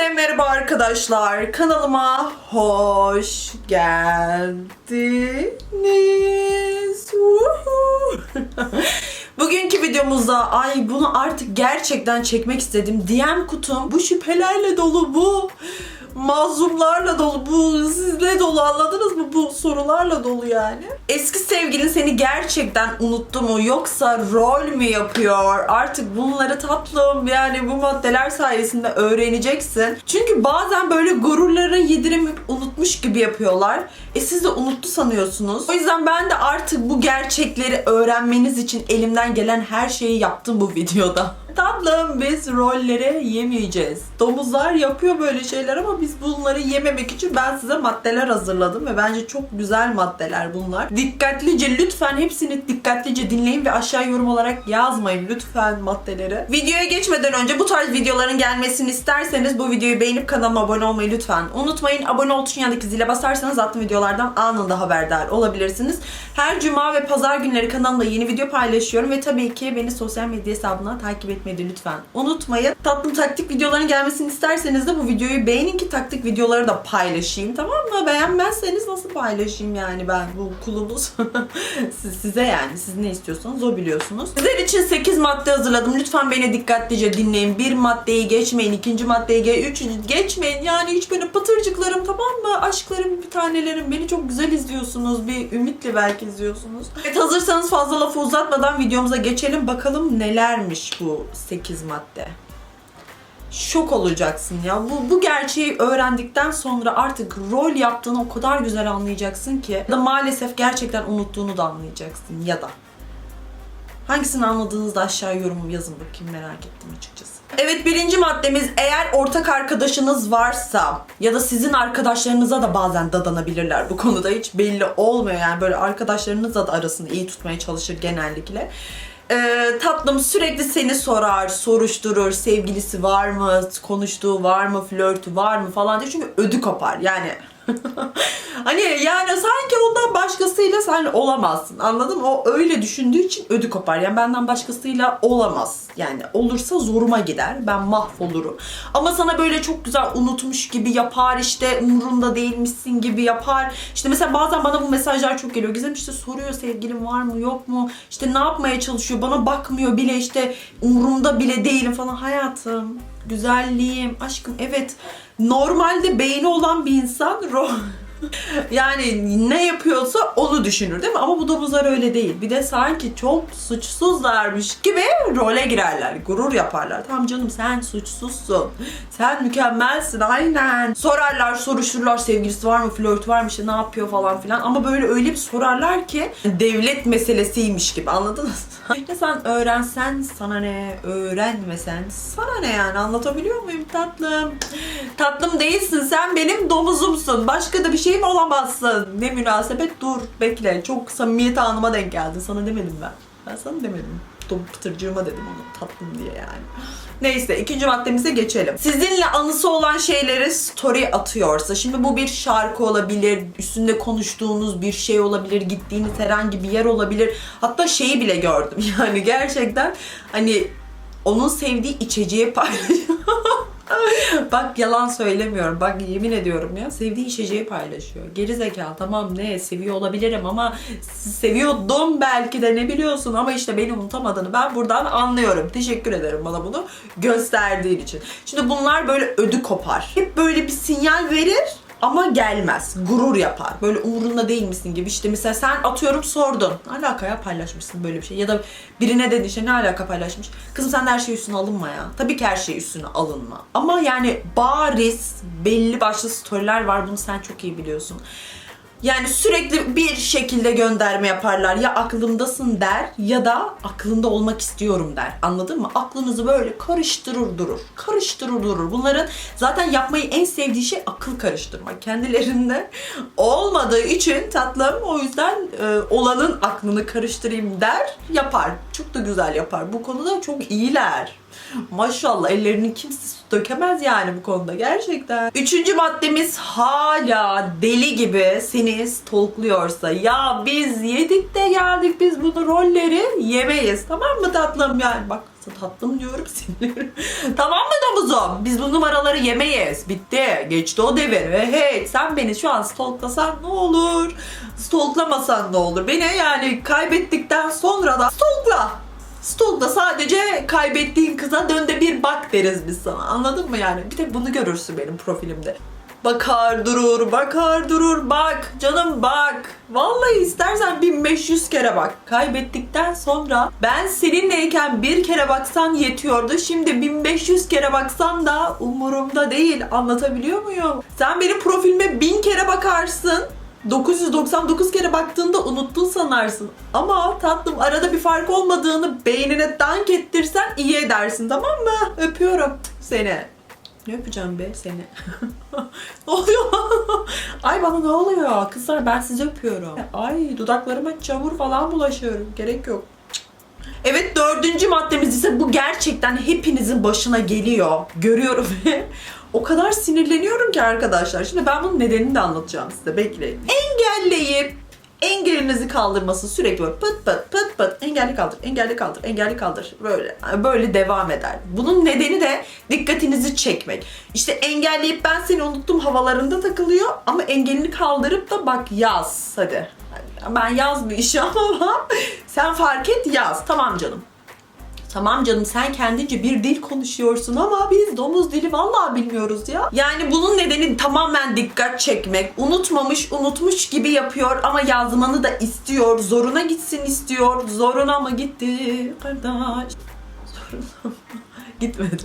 Herkese merhaba arkadaşlar. Kanalıma hoş geldiniz. Bugünkü videomuzda ay bunu artık gerçekten çekmek istedim. DM kutum bu şüphelerle dolu bu mazlumlarla dolu bu sizle dolu anladınız mı? Bu sorularla dolu yani. Eski sevgilin seni gerçekten unuttu mu yoksa rol mü yapıyor? Artık bunları tatlım yani bu maddeler sayesinde öğreneceksin. Çünkü bazen böyle gururları yedirip unutmuş gibi yapıyorlar. E siz de unuttu sanıyorsunuz. O yüzden ben de artık bu gerçekleri öğrenmeniz için elimden gelen her şeyi yaptım bu videoda. Tatlım biz rolleri yemeyeceğiz. Domuzlar yapıyor böyle şeyler ama biz bunları yememek için ben size maddeler hazırladım ve bence çok güzel maddeler bunlar. Dikkatlice lütfen hepsini dikkatlice dinleyin ve aşağı yorum olarak yazmayın lütfen maddeleri. Videoya geçmeden önce bu tarz videoların gelmesini isterseniz bu videoyu beğenip kanalıma abone olmayı lütfen unutmayın. Abone ol tuşuna zile basarsanız attığım videolardan anında haberdar olabilirsiniz. Her cuma ve pazar günleri kanalımda yeni video paylaşıyorum ve tabii ki beni sosyal medya hesabından takip etmeyi de lütfen unutmayın. Tatlım taktik videoların gelmesini isterseniz de bu videoyu beğenin ki taktik videoları da paylaşayım tamam mı? Beğenmezseniz nasıl paylaşayım yani ben bu kulunuz Siz- size yani siz ne istiyorsanız o biliyorsunuz. Sizler için 8 madde hazırladım. Lütfen beni dikkatlice dinleyin. Bir maddeyi geçmeyin, ikinci maddeyi ge üçüncü geçmeyin. Yani hiç böyle pıtırcıklarım tamam mı? Aşklarım, bir tanelerim. Beni çok güzel izliyorsunuz. Bir ümitle belki izliyorsunuz. Evet hazırsanız fazla lafı uzatmadan videomuza geçelim. Bakalım nelermiş bu 8 madde şok olacaksın ya. Bu, bu gerçeği öğrendikten sonra artık rol yaptığını o kadar güzel anlayacaksın ki. Ya da maalesef gerçekten unuttuğunu da anlayacaksın ya da. Hangisini anladığınızda aşağı yorum yazın bakayım merak ettim açıkçası. Evet birinci maddemiz eğer ortak arkadaşınız varsa ya da sizin arkadaşlarınıza da bazen dadanabilirler bu konuda hiç belli olmuyor yani böyle arkadaşlarınızla da arasını iyi tutmaya çalışır genellikle. Ee, tatlım sürekli seni sorar, soruşturur, sevgilisi var mı, konuştuğu var mı, flörtü var mı falan diye çünkü ödü kopar yani. hani yani sanki ondan başkasıyla sen olamazsın anladın mı? O öyle düşündüğü için ödü kopar. Yani benden başkasıyla olamaz. Yani olursa zoruma gider. Ben mahvolurum. Ama sana böyle çok güzel unutmuş gibi yapar işte umurunda değilmişsin gibi yapar. İşte mesela bazen bana bu mesajlar çok geliyor. Gizem işte soruyor sevgilim var mı yok mu? İşte ne yapmaya çalışıyor? Bana bakmıyor bile işte umurumda bile değilim falan. Hayatım, güzelliğim, aşkım evet normalde beyni olan bir insan yani ne yapıyorsa onu düşünür değil mi? Ama bu domuzlar öyle değil. Bir de sanki çok suçsuzlarmış gibi role girerler. Gurur yaparlar. Tamam canım sen suçsuzsun. Sen mükemmelsin aynen. Sorarlar soruştururlar sevgilisi var mı flört var mı işte ne yapıyor falan filan. Ama böyle öyle bir sorarlar ki devlet meselesiymiş gibi anladınız mı? ya sen öğrensen sana ne öğrenmesen sana ne yani anlatabiliyor muyum tatlım? Tatlım değilsin sen benim domuzumsun. Başka da bir şeyim olamazsın. Ne münasebet dur bekle. Çok samimiyet anıma denk geldin. Sana demedim ben. Ben sana demedim. Dom pıtırcığıma dedim onu tatlım diye yani. Neyse ikinci maddemize geçelim. Sizinle anısı olan şeyleri story atıyorsa şimdi bu bir şarkı olabilir, üstünde konuştuğunuz bir şey olabilir, gittiğiniz herhangi bir yer olabilir. Hatta şeyi bile gördüm yani gerçekten hani onun sevdiği içeceği paylaşıyor. Bak yalan söylemiyorum. Bak yemin ediyorum ya. Sevdiği içeceği paylaşıyor. Geri zekalı tamam ne seviyor olabilirim ama seviyordum belki de ne biliyorsun ama işte beni unutamadığını ben buradan anlıyorum. Teşekkür ederim bana bunu gösterdiğin için. Şimdi bunlar böyle ödü kopar. Hep böyle bir sinyal verir ama gelmez. Gurur yapar. Böyle umurunda değil misin gibi. İşte mesela sen atıyorum sordun. Ne alakaya paylaşmışsın böyle bir şey. Ya da birine dedin işte ne alaka paylaşmış. Kızım sen de her şey üstüne alınma ya. Tabii ki her şey üstüne alınma. Ama yani bariz belli başlı storyler var. Bunu sen çok iyi biliyorsun. Yani sürekli bir şekilde gönderme yaparlar. Ya aklımdasın der ya da aklında olmak istiyorum der. Anladın mı? Aklınızı böyle karıştırır durur. Karıştırır durur. Bunların zaten yapmayı en sevdiği şey akıl karıştırmak. Kendilerinde olmadığı için tatlım o yüzden e, olanın aklını karıştırayım der. Yapar. Çok da güzel yapar. Bu konuda çok iyiler. Maşallah ellerini kimse dökemez yani bu konuda gerçekten. Üçüncü maddemiz hala deli gibi seni stalkluyorsa ya biz yedik de geldik biz bunu rolleri yemeyiz tamam mı tatlım yani bak tatlım diyorum sinirlerim. tamam mı domuzum? Biz bu numaraları yemeyiz. Bitti. Geçti o devir. Ve hey sen beni şu an stalklasan ne olur? Stalklamasan ne olur? Beni yani kaybettikten sonra da stalkla. Stalk'ta sadece kaybettiğin kıza dönde bir bak deriz biz sana. Anladın mı yani? Bir tek bunu görürsün benim profilimde. Bakar durur, bakar durur, bak canım bak. Vallahi istersen 1500 kere bak. Kaybettikten sonra ben seninleyken bir kere baksan yetiyordu. Şimdi 1500 kere baksan da umurumda değil. Anlatabiliyor muyum? Sen benim profilime 1000 kere bakarsın. 999 kere baktığında unuttun sanarsın. Ama tatlım arada bir fark olmadığını beynine dank ettirsen iyi edersin tamam mı? Öpüyorum seni. Ne öpeceğim be seni? ne oluyor? Ay bana ne oluyor? Kızlar ben sizi öpüyorum. Ay dudaklarıma çamur falan bulaşıyorum. Gerek yok. Evet dördüncü maddemiz ise bu gerçekten hepinizin başına geliyor. Görüyorum ve o kadar sinirleniyorum ki arkadaşlar. Şimdi ben bunun nedenini de anlatacağım size. Bekleyin. Engelleyip engelinizi kaldırması sürekli böyle pıt pıt pıt pıt engelli kaldır, engelli kaldır, engelli kaldır böyle böyle devam eder. Bunun nedeni de dikkatinizi çekmek. İşte engelleyip ben seni unuttum havalarında takılıyor ama engelini kaldırıp da bak yaz hadi. Ben yazmayacağım ama sen fark et yaz. Tamam canım. Tamam canım sen kendince bir dil konuşuyorsun ama biz domuz dili vallahi bilmiyoruz ya. Yani bunun nedeni tamamen dikkat çekmek. Unutmamış, unutmuş gibi yapıyor ama yazmanı da istiyor. Zoruna gitsin istiyor. Zoruna mı gitti kardeş? Zoruna mı? Gitmedi.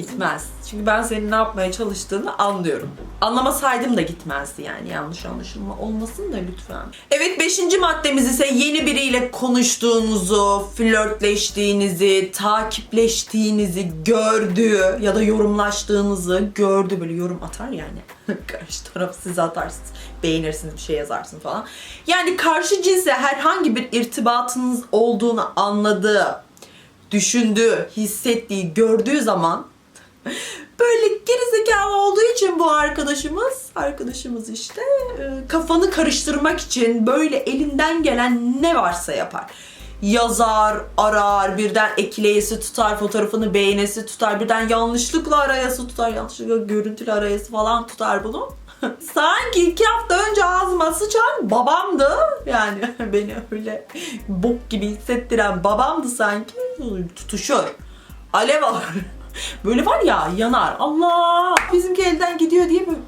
Gitmez. Çünkü ben senin ne yapmaya çalıştığını anlıyorum. Anlamasaydım da gitmezdi yani yanlış anlaşılma olmasın da lütfen. Evet beşinci maddemiz ise yeni biriyle konuştuğunuzu, flörtleştiğinizi, takipleştiğinizi gördüğü ya da yorumlaştığınızı gördü böyle yorum atar yani. Karşı taraf siz atarsınız, beğenirsiniz bir şey yazarsın falan. Yani karşı cinsle herhangi bir irtibatınız olduğunu anladığı, düşündüğü, hissettiği, gördüğü zaman böyle gerizekalı olduğu için bu arkadaşımız, arkadaşımız işte e, kafanı karıştırmak için böyle elinden gelen ne varsa yapar. Yazar, arar, birden ekleyesi tutar, fotoğrafını beğenesi tutar, birden yanlışlıkla arayası tutar, yanlışlıkla görüntülü arayası falan tutar bunu. Sanki iki hafta önce ağzıma sıçan babamdı. Yani beni öyle bok gibi hissettiren babamdı sanki. Tutuşur. Alev alır. Böyle var ya yanar. Allah bizimki elden gidiyor diye böyle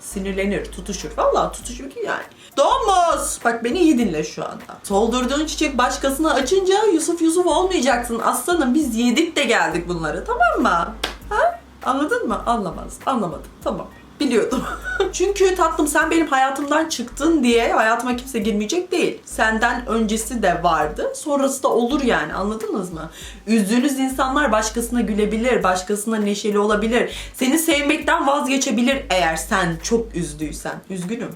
sinirlenir, tutuşur. Vallahi tutuşur ki yani. Domuz! Bak beni iyi dinle şu anda. Soldurduğun çiçek başkasına açınca Yusuf Yusuf olmayacaksın. Aslanım biz yedik de geldik bunları tamam mı? Ha? Anladın mı? Anlamaz. Anlamadım. Tamam. Biliyordum. Çünkü tatlım sen benim hayatımdan çıktın diye hayatıma kimse girmeyecek değil. Senden öncesi de vardı. Sonrası da olur yani anladınız mı? Üzdüğünüz insanlar başkasına gülebilir, başkasına neşeli olabilir. Seni sevmekten vazgeçebilir eğer sen çok üzdüysen. Üzgünüm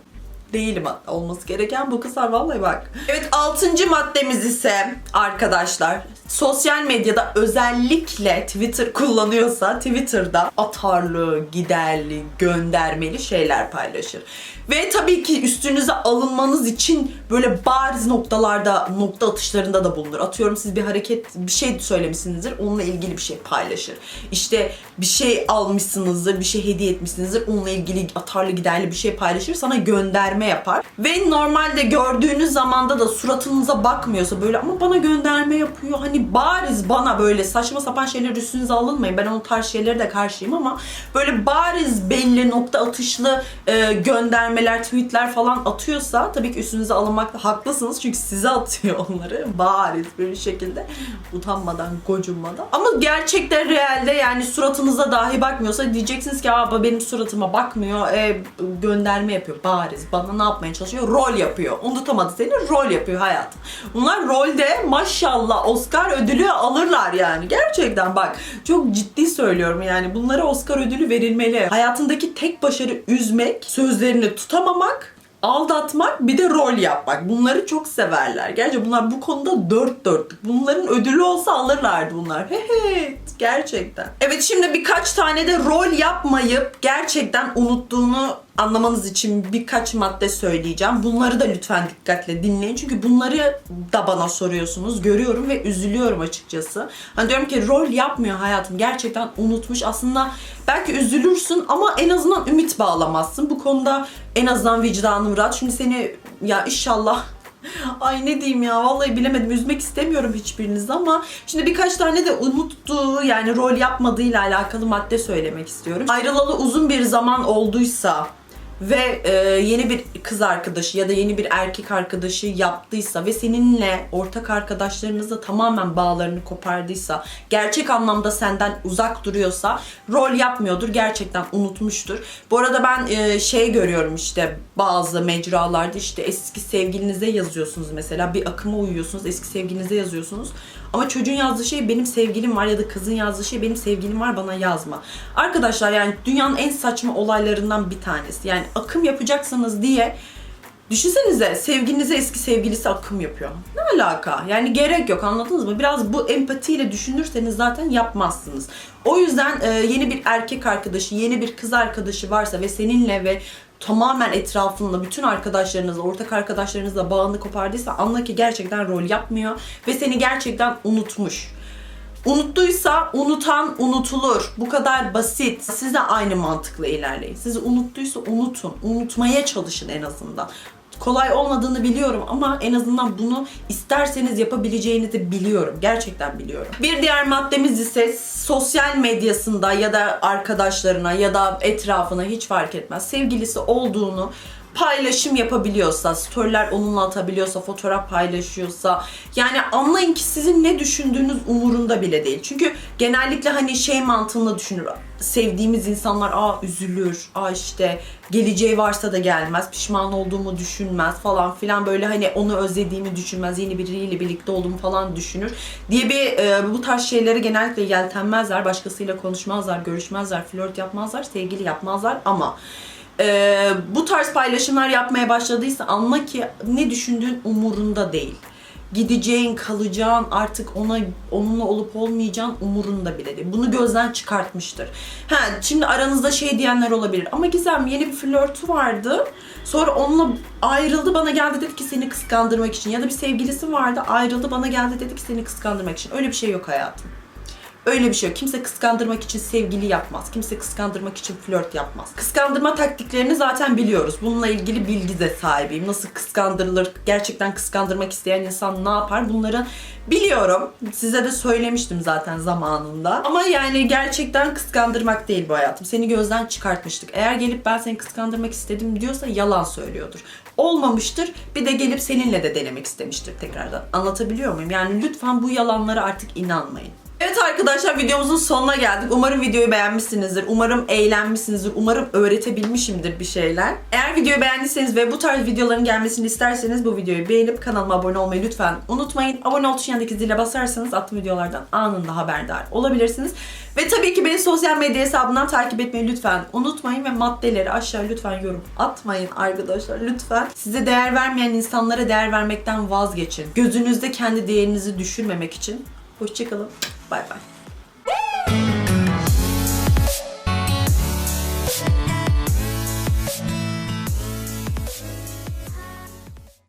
değilim olması gereken bu kızlar vallahi bak. Evet altıncı maddemiz ise arkadaşlar sosyal medyada özellikle Twitter kullanıyorsa Twitter'da atarlı, giderli, göndermeli şeyler paylaşır. Ve tabii ki üstünüze alınmanız için böyle bariz noktalarda, nokta atışlarında da bulunur. Atıyorum siz bir hareket, bir şey söylemişsinizdir, onunla ilgili bir şey paylaşır. İşte bir şey almışsınızdır, bir şey hediye etmişsinizdir, onunla ilgili atarlı giderli bir şey paylaşır, sana gönderme yapar. Ve normalde gördüğünüz zamanda da suratınıza bakmıyorsa böyle ama bana gönderme yapıyor. Hani bariz bana böyle saçma sapan şeyler üstünüze alınmayın. Ben onun tarz şeylere de karşıyım ama böyle bariz belli nokta atışlı e, göndermeler, tweetler falan atıyorsa tabii ki üstünüze alınmakta haklısınız. Çünkü size atıyor onları bariz bir şekilde utanmadan, gocunmadan. Ama gerçekten realde yani suratınıza dahi bakmıyorsa diyeceksiniz ki Aa, benim suratıma bakmıyor, e, gönderme yapıyor bariz. Bana ne yapmaya çalışıyor? Rol yapıyor. Unutamadı seni, rol yapıyor hayatım. Bunlar rolde maşallah Oscar ödülü alırlar yani. Gerçekten bak çok ciddi söylüyorum yani bunlara Oscar ödülü verilmeli. Hayatındaki tek başarı üzmek, sözlerini tutamamak aldatmak bir de rol yapmak. Bunları çok severler. Gerçi bunlar bu konuda dört dörtlük. Bunların ödülü olsa alırlardı bunlar. Gerçekten. Evet şimdi birkaç tane de rol yapmayıp gerçekten unuttuğunu anlamanız için birkaç madde söyleyeceğim. Bunları da lütfen dikkatle dinleyin. Çünkü bunları da bana soruyorsunuz. Görüyorum ve üzülüyorum açıkçası. Hani diyorum ki rol yapmıyor hayatım. Gerçekten unutmuş. Aslında belki üzülürsün ama en azından ümit bağlamazsın. Bu konuda en azından vicdanım rahat. Şimdi seni ya inşallah Ay ne diyeyim ya vallahi bilemedim üzmek istemiyorum hiçbirinizi ama şimdi birkaç tane de unuttuğu yani rol yapmadığıyla alakalı madde söylemek istiyorum. Ayrılalı uzun bir zaman olduysa ve e, yeni bir kız arkadaşı ya da yeni bir erkek arkadaşı yaptıysa ve seninle ortak arkadaşlarınızla tamamen bağlarını kopardıysa, gerçek anlamda senden uzak duruyorsa rol yapmıyordur, gerçekten unutmuştur. Bu arada ben e, şey görüyorum işte bazı mecralarda işte eski sevgilinize yazıyorsunuz mesela bir akıma uyuyorsunuz, eski sevgilinize yazıyorsunuz. Ama çocuğun yazdığı şey benim sevgilim var ya da kızın yazdığı şey benim sevgilim var bana yazma. Arkadaşlar yani dünyanın en saçma olaylarından bir tanesi. Yani akım yapacaksınız diye Düşünsenize sevgilinize eski sevgilisi akım yapıyor. Ne alaka? Yani gerek yok anladınız mı? Biraz bu empatiyle düşünürseniz zaten yapmazsınız. O yüzden e, yeni bir erkek arkadaşı, yeni bir kız arkadaşı varsa ve seninle ve tamamen etrafında bütün arkadaşlarınızla, ortak arkadaşlarınızla bağını kopardıysa anla ki gerçekten rol yapmıyor ve seni gerçekten unutmuş. Unuttuysa unutan unutulur. Bu kadar basit. Siz de aynı mantıkla ilerleyin. Sizi unuttuysa unutun. Unutmaya çalışın en azından. Kolay olmadığını biliyorum ama en azından bunu isterseniz yapabileceğinizi biliyorum. Gerçekten biliyorum. Bir diğer maddemiz ise sosyal medyasında ya da arkadaşlarına ya da etrafına hiç fark etmez. Sevgilisi olduğunu paylaşım yapabiliyorsa, storyler onunla atabiliyorsa, fotoğraf paylaşıyorsa yani anlayın ki sizin ne düşündüğünüz umurunda bile değil. Çünkü genellikle hani şey mantığında düşünür. Sevdiğimiz insanlar aa üzülür, aa işte geleceği varsa da gelmez, pişman olduğumu düşünmez falan filan böyle hani onu özlediğimi düşünmez, yeni biriyle birlikte olduğumu falan düşünür diye bir e, bu tarz şeylere genellikle yeltenmezler, başkasıyla konuşmazlar, görüşmezler, flört yapmazlar, sevgili yapmazlar ama e, bu tarz paylaşımlar yapmaya başladıysa anla ki ne düşündüğün umurunda değil. Gideceğin, kalacağın, artık ona onunla olup olmayacağın umurunda bile değil. Bunu gözden çıkartmıştır. Ha, şimdi aranızda şey diyenler olabilir. Ama Gizem yeni bir flörtü vardı. Sonra onunla ayrıldı bana geldi dedi ki seni kıskandırmak için. Ya da bir sevgilisi vardı ayrıldı bana geldi dedi ki seni kıskandırmak için. Öyle bir şey yok hayatım. Öyle bir şey yok. Kimse kıskandırmak için sevgili yapmaz. Kimse kıskandırmak için flört yapmaz. Kıskandırma taktiklerini zaten biliyoruz. Bununla ilgili bilgi de sahibiyim. Nasıl kıskandırılır, gerçekten kıskandırmak isteyen insan ne yapar bunları biliyorum. Size de söylemiştim zaten zamanında. Ama yani gerçekten kıskandırmak değil bu hayatım. Seni gözden çıkartmıştık. Eğer gelip ben seni kıskandırmak istedim diyorsa yalan söylüyordur. Olmamıştır. Bir de gelip seninle de denemek istemiştir tekrardan. Anlatabiliyor muyum? Yani lütfen bu yalanlara artık inanmayın. Evet arkadaşlar videomuzun sonuna geldik. Umarım videoyu beğenmişsinizdir. Umarım eğlenmişsinizdir. Umarım öğretebilmişimdir bir şeyler. Eğer videoyu beğendiyseniz ve bu tarz videoların gelmesini isterseniz bu videoyu beğenip kanalıma abone olmayı lütfen unutmayın. Abone ol tuşu yanındaki zile basarsanız attığım videolardan anında haberdar olabilirsiniz. Ve tabii ki beni sosyal medya hesabından takip etmeyi lütfen unutmayın ve maddeleri aşağı lütfen yorum atmayın arkadaşlar lütfen. Size değer vermeyen insanlara değer vermekten vazgeçin. Gözünüzde kendi değerinizi düşürmemek için. Hoşçakalın. Bye bye.